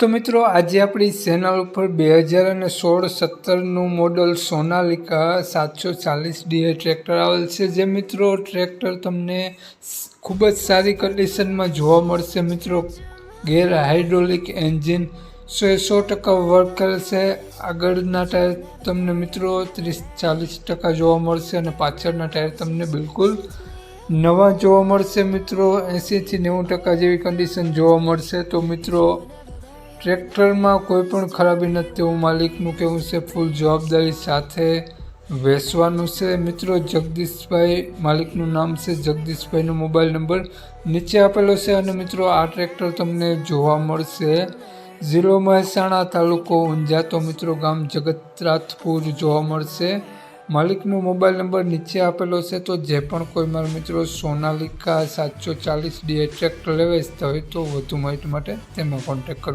તો મિત્રો, આજે આપણી ચેનલ ઉપર બે હજાર અને સોળ સત્તરનું મોડલ સોનાલિકા સાતસો ચાલીસ ડીએ ટ્રેક્ટર આવેલ છે. જે મિત્રો ટ્રેક્ટર તમને ખૂબ જ સારી કન્ડિશનમાં જોવા મળશે. મિત્રો, ગેર હાઇડ્રોલિક એન્જિન સો એ સો ટકા વર્ક કરે છે. આગળના ટાયર તમને મિત્રો ત્રીસ ચાલીસ ટકા જોવા મળશે અને પાછળના ટાયર તમને બિલકુલ નવા જોવા મળશે. મિત્રો એંસીથી નેવું ટકા જેવી કન્ડિશન જોવા મળશે. તો મિત્રો ટ્રેક્ટરમાં કોઈ પણ ખરાબી નથી તેવું માલિકનું કહેવું છે, ફૂલ જવાબદારી સાથે વેચવાનું છે. મિત્રો, જગદીશભાઈ માલિકનું નામ છે, જગદીશભાઈનો મોબાઈલ નંબર નીચે આપેલો છે અને મિત્રો, આ ટ્રેક્ટર તમને જોવા મળશે. જિલ્લો મહેસાણા તાલુકો ઊંઝા, તો મિત્રો, ગામ જગતરાથપુર જોવા મળશે. માલિકનો મોબાઈલ નંબર નીચે આપેલો છે, તો જે પણ કોઈ મારા મિત્રો સોનાલિકા સાતસો ચાલીસ ડી ટ્રેક્ટર લેવે તો વધુ માહિતી માટે તેમાં કોન્ટેક કરો.